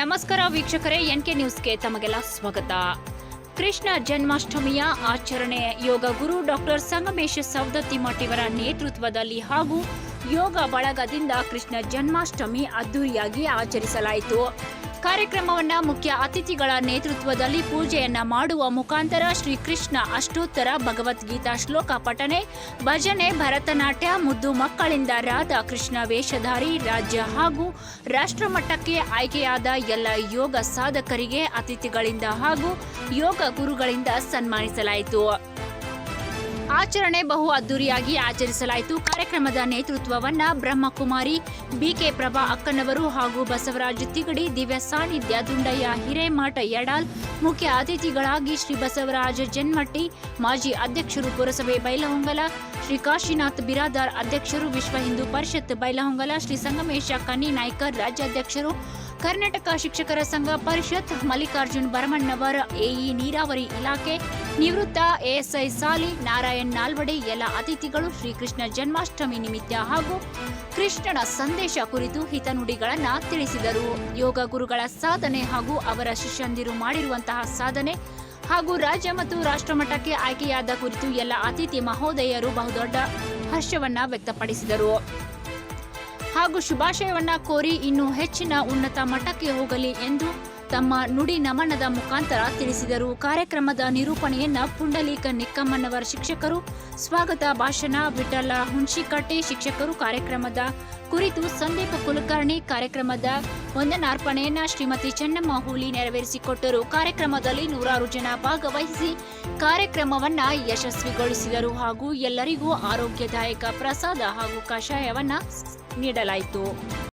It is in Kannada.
ನಮಸ್ಕಾರ ವೀಕ್ಷಕರೇ ಎನ್ ಕೆ ನ್ಯೂಸ್ಗೆ ತಮಗೆಲ್ಲ ಸ್ವಾಗತ. ಕೃಷ್ಣ ಜನ್ಮಾಷ್ಟಮಿಯ ಆಚರಣೆ ಯೋಗ ಗುರು ಡಾಕ್ಟರ್ ಸಂಗಮೇಶ್ ಸವದತ್ತಿ ಮಠಿವರ ನೇತೃತ್ವದಲ್ಲಿ ಹಾಗೂ ಯೋಗ ಬಳಗದಿಂದ ಕೃಷ್ಣ ಜನ್ಮಾಷ್ಟಮಿ ಅದ್ದೂರಿಯಾಗಿ ಆಚರಿಸಲಾಯಿತು. ಕಾರ್ಯಕ್ರಮವನ್ನ ಮುಖ್ಯ ಅತಿಥಿಗಳ ನೇತೃತ್ವದಲ್ಲಿ ಪೂಜೆಯನ್ನ ಮಾಡುವ ಮುಖಾಂತರ ಶ್ರೀಕೃಷ್ಣ ಅಷ್ಟೋತ್ತರ ಭಗವದ್ಗೀತಾ ಶ್ಲೋಕ ಪಠನೆ, ಭಜನೆ, ಭರತನಾಟ್ಯ, ಮುದ್ದು ಮಕ್ಕಳಿಂದ ರಾಧಾ ಕೃಷ್ಣ ವೇಷಧಾರಿ, ರಾಜ್ಯ ಹಾಗೂ ರಾಷ್ಟ್ರಮಟ್ಟಕ್ಕೆ ಆಯ್ಕೆಯಾದ ಎಲ್ಲ ಯೋಗ ಸಾಧಕರಿಗೆ ಅತಿಥಿಗಳಿಂದ ಹಾಗೂ ಯೋಗ ಗುರುಗಳಿಂದ ಸನ್ಮಾನಿಸಲಾಯಿತು. ಆಚರಣೆ ಬಹು ಅದ್ದೂರಿಯಾಗಿ ಆಚರಿಸಲಾಯಿತು. ಕಾರ್ಯಕ್ರಮದ ನೇತೃತ್ವವನ್ನ ಬ್ರಹ್ಮಕುಮಾರಿ ಬಿಕೆ ಪ್ರಭಾ ಅಕ್ಕನವರು ಹಾಗೂ ಬಸವರಾಜ್ ತಿಗಡಿ, ದಿವ್ಯ ಸಾನ್ನಿಧ್ಯ ದುಂಡಯ್ಯ ಹಿರೇಮಠ, ಯಡಾಲ್ ಮುಖ್ಯ ಅತಿಥಿಗಳಾಗಿ ಶ್ರೀ ಬಸವರಾಜ ಜನ್ಮಟ್ಟಿ, ಮಾಜಿ ಅಧ್ಯಕ್ಷರು ಪುರಸಭೆ ಬೈಲಹೊಂಗಲ, ಶ್ರೀ ಕಾಶಿನಾಥ್ ಬಿರಾದಾರ್ ಅಧ್ಯಕ್ಷರು ವಿಶ್ವ ಹಿಂದೂ ಪರಿಷತ್ ಬೈಲಹೊಂಗಲ, ಶ್ರೀ ಸಂಗಮೇಶ ಕನ್ನಿ ನಾಯ್ಕರ್ ರಾಜ್ಯಾಧ್ಯಕ್ಷರು ಕರ್ನಾಟಕ ಶಿಕ್ಷಕರ ಸಂಘ ಪರಿಷತ್ ಮಲ್ಲಿಕಾರ್ಜುನ್ ಭರಮಣ್ಣವರ್ ಎಇ ನೀರಾವರಿ ಇಲಾಖೆ ನಿವೃತ್ತ ಎಎಸ್ಐ ಸಾಲಿ ನಾರಾಯಣ್ ನಾಲ್ವಡೆ ಎಲ್ಲ ಅತಿಥಿಗಳು ಶ್ರೀಕೃಷ್ಣ ಜನ್ಮಾಷ್ಟಮಿ ನಿಮಿತ್ತ ಹಾಗೂ ಕೃಷ್ಣನ ಸಂದೇಶ ಕುರಿತು ಹಿತನುಡಿಗಳನ್ನು ತಿಳಿಸಿದರು. ಯೋಗ ಗುರುಗಳ ಸಾಧನೆ ಹಾಗೂ ಅವರ ಶಿಷ್ಯಂದಿರು ಮಾಡಿರುವಂತಹ ಸಾಧನೆ ಹಾಗೂ ರಾಜ್ಯ ಮತ್ತು ರಾಷ್ಟ್ರಮಟ್ಟಕ್ಕೆ ಆಯ್ಕೆಯಾದ ಕುರಿತು ಎಲ್ಲ ಅತಿಥಿ ಮಹೋದಯರು ಬಹುದೊಡ್ಡ ಹರ್ಷವನ್ನ ವ್ಯಕ್ತಪಡಿಸಿದರು. ಹಾಗೂ ಶುಭಾಶಯವನ್ನ ಕೋರಿ ಇನ್ನೂ ಹೆಚ್ಚಿನ ಉನ್ನತ ಮಟ್ಟಕ್ಕೆ ಹೋಗಲಿ ಎಂದು ತಮ್ಮ ನುಡಿ ನಮನದ ಮುಖಾಂತರ ತಿಳಿಸಿದರು. ಕಾರ್ಯಕ್ರಮದ ನಿರೂಪಣೆಯನ್ನ ಪುಂಡಲೀಕ ನಿಕ್ಕಮ್ಮನವರ ಶಿಕ್ಷಕರು, ಸ್ವಾಗತ ಭಾಷಣ ವಿಠಲ ಹುಣಶಿಕಟ್ಟೆ ಶಿಕ್ಷಕರು ಕಾರ್ಯಕ್ರಮದ ಕುರಿತು ಸಂದೀಪ ಕುಲಕರ್ಣಿ ಕಾರ್ಯಕ್ರಮದ ವಂದನಾರ್ಪಣೆಯನ್ನ ಶ್ರೀಮತಿ ಚೆನ್ನಮ್ಮ ಹೂಲಿ ನೆರವೇರಿಸಿಕೊಟ್ಟರು. ಕಾರ್ಯಕ್ರಮದಲ್ಲಿ ನೂರಾರು ಜನ ಭಾಗವಹಿಸಿ ಕಾರ್ಯಕ್ರಮವನ್ನ ಯಶಸ್ವಿಗೊಳಿಸಿದರು ಹಾಗೂ ಎಲ್ಲರಿಗೂ ಆರೋಗ್ಯದಾಯಕ ಪ್ರಸಾದ ಹಾಗೂ ಕಷಾಯವನ್ನ ನೀಡಲಾಯಿತು.